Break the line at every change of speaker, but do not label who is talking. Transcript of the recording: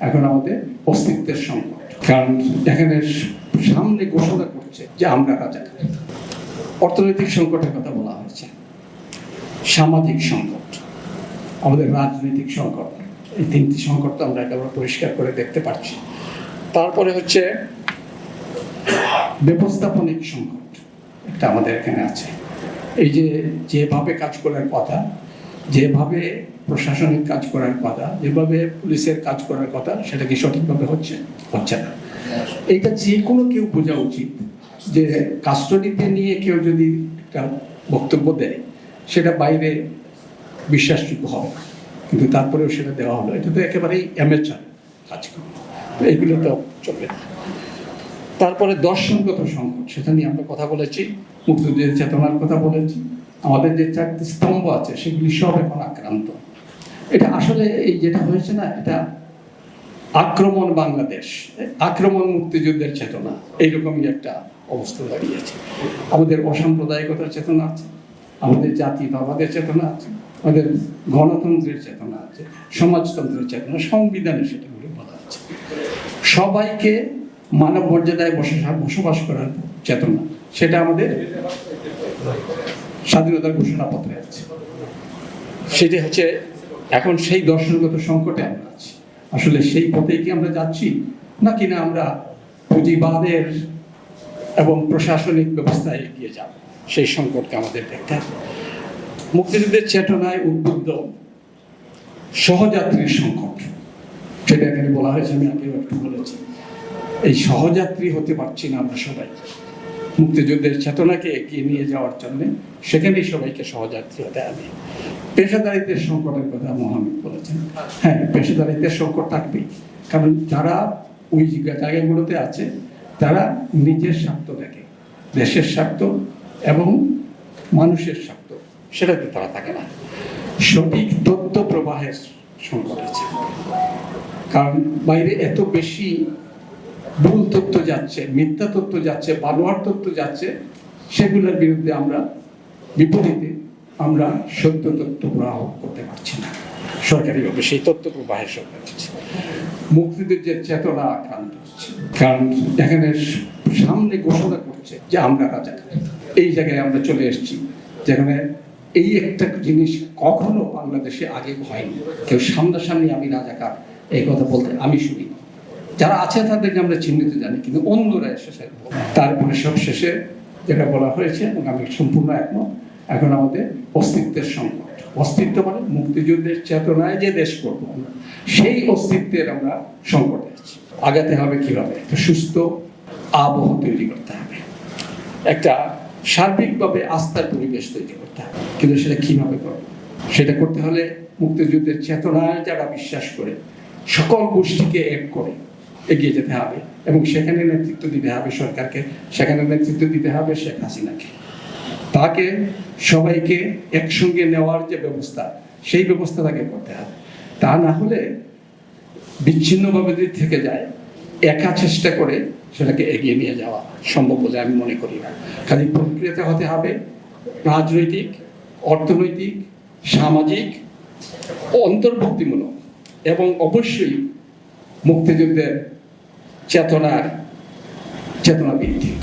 এখন আমাদের অস্তিত্বের সংকট। কারণ এখানে সামনে ঘোষণা করছে যে আমরা রাজাকার অর্থনৈতিক সংকটের কথা বলা হয়েছে। সামাজিক সংকট। আমাদের রাজনৈতিক সংকট। এই তিনটি সংকট তো আমরা একেবারে পরিষ্কার করে দেখতে পাচ্ছি। তারপরে হচ্ছে ব্যবস্থাপনিক সংকট। একটা আমাদের এখানে আছে। এই যে যেভাবে কাজ করার কথা যেভাবে প্রশাসনিক কাজ করার কথা, যেভাবে পুলিশের কাজ করার কথা, সেটা কি সঠিকভাবে হচ্ছে? হচ্ছে না। এইটা যে কোনো কেউ বোঝা উচিত যে কাস্টডিতে নিয়ে কেউ যদি একটা বক্তব্য দেয়, সেটা বাইরে বিশ্বাসযোগ্য হবে কিন্তু তারপরেও সেটা দেওয়া হলো। এটা তো একেবারেই অ্যামেচার তো এগুলো তো চলবে না। তারপরে দর্শনগত সংকট, সেটা নিয়ে আমরা কথা বলেছি, মুক্তিযুদ্ধের চেতনার কথা বলেছি। আমাদের যে চারটি স্তম্ভ আছে, সেগুলি সব এখন আক্রান্ত। এটা আসলে এই যেটা হয়েছে না, এটা আক্রমণ বাংলাদেশ, আক্রমণ মুক্তিযুদ্ধের চেতনা, এইরকমই একটা অবস্থা দাঁড়িয়েছে। আমাদের অসাম্প্রদায়িকতার চেতনা আছে, আমাদের জাতিভাবাদের চেতনা আছে, আমাদের গণতন্ত্রের চেতনা আছে, সমাজতন্ত্রের চেতনা, সংবিধানে সেটাগুলো বলা আছে। সবাইকে মানব মর্যাদায় বসবাস করার চেতনা, সেটা আমাদের স্বাধীনতার ঘোষণা ঘোষণাপত্রে আছে। সেটি হচ্ছে এখন সেই দর্শনগত সংকটে আমরা আছি। আসলে সেই পথে কি আমরা যাচ্ছি? নাকি না আমরা পুঁজিবাদের এবং প্রশাসনিক ব্যবস্থায় এগিয়ে যাব? সেই সংকটকে আমাদের দেখতে হবে। মুক্তিযুদ্ধের চেতনায় উদ্বুদ্ধ সহযাত্রীর সংকট। সেটা এখানে বলা হয়েছে, আমি আগেও একটু বলেছি। এই সহযাত্রী হতে পারছি না আমরা সবাই। মুক্তিযুদ্ধের চেতনাকে এগিয়ে নিয়ে যাওয়ার জন্য সেখানেই সবাইকে সহযাত্রী হতে হবে। পেশাদারিত্বের সংকটের কথা মোহাম্মদ বলেছেন। হ্যাঁ পেশাদারিত্বের সংকট থাকবেই। কারণ যারা ওই জায়গাগুলোতে আছে, তারা নিজের স্বার্থ দেখে। দেশের স্বার্থ এবং মানুষের স্বার্থ, সেটাতে তারা থাকে না। সঠিক তথ্য প্রবাহের সংকট আছে। কারণ বাইরে এত বেশি ভুল তথ্য যাচ্ছে, মিথ্যা তথ্য যাচ্ছে, বানোয়ার তথ্য যাচ্ছে, সেগুলোর বিরুদ্ধে আমরা বিপরীতে আমরা সত্য তথ্য প্রবাহ করতে পারছি না। সরকারিভাবে সেই তথ্য প্রবাহের সরকার হচ্ছে মুক্তিযুদ্ধের চেতনা আক্রান্ত হচ্ছে, কারণ এখানে সামনে ঘোষণা করছে যে আমরা রাজাকার এই জায়গায় আমরা চলে এসেছি, যেখানে এই একটা জিনিস কখনো বাংলাদেশে আগে হয়নি। কেউ সামনাসামনি আমি রাজাকার, এই কথা বলতে আমি শুনি। যারা আছে তাদেরকে আমরা চিহ্নিত জানি, কিন্তু অন্যরা এসে সে তারপরে সব শেষে যেটা বলা হয়েছে, এবং আমি সম্পূর্ণ একমত, এখন আমাদের অস্তিত্বের সংকট। অস্তিত্ব মানে মুক্তিযুদ্ধের চেতনায় যে দেশ করব আমরা, সেই অস্তিত্বের আমরা সংকটে আছি। আগাতে হবে কীভাবে? একটা সুস্থ আবহ তৈরি করতে হবে। একটা সার্বিকভাবে আস্থার পরিবেশ তৈরি করতে হবে। কিন্তু সেটা কীভাবে করব? সেটা করতে হলে মুক্তিযুদ্ধের চেতনায় যারা বিশ্বাস করে, সকল গোষ্ঠীকে এক করে এগিয়ে যেতে হবে এবং সেখানে নেতৃত্ব দিতে হবে সরকারকে, সেখানে নেতৃত্ব দিতে হবে শেখ হাসিনাকে। তাকে সবাইকে একসঙ্গে নেওয়ার যে ব্যবস্থা, সেই ব্যবস্থা তাকে করতে হবে। তা না হলে বিচ্ছিন্নভাবে যদি থেকে যায়, একা চেষ্টা করে সেটাকে এগিয়ে নিয়ে যাওয়া সম্ভব বলে আমি মনে করি না। খালি প্রক্রিয়াতে হতে হবে রাজনৈতিক, অর্থনৈতিক, সামাজিক, অন্তর্ভুক্তিমূলক এবং অবশ্যই মুক্তিযুদ্ধের চেতনার চেতনা ভিত্তিক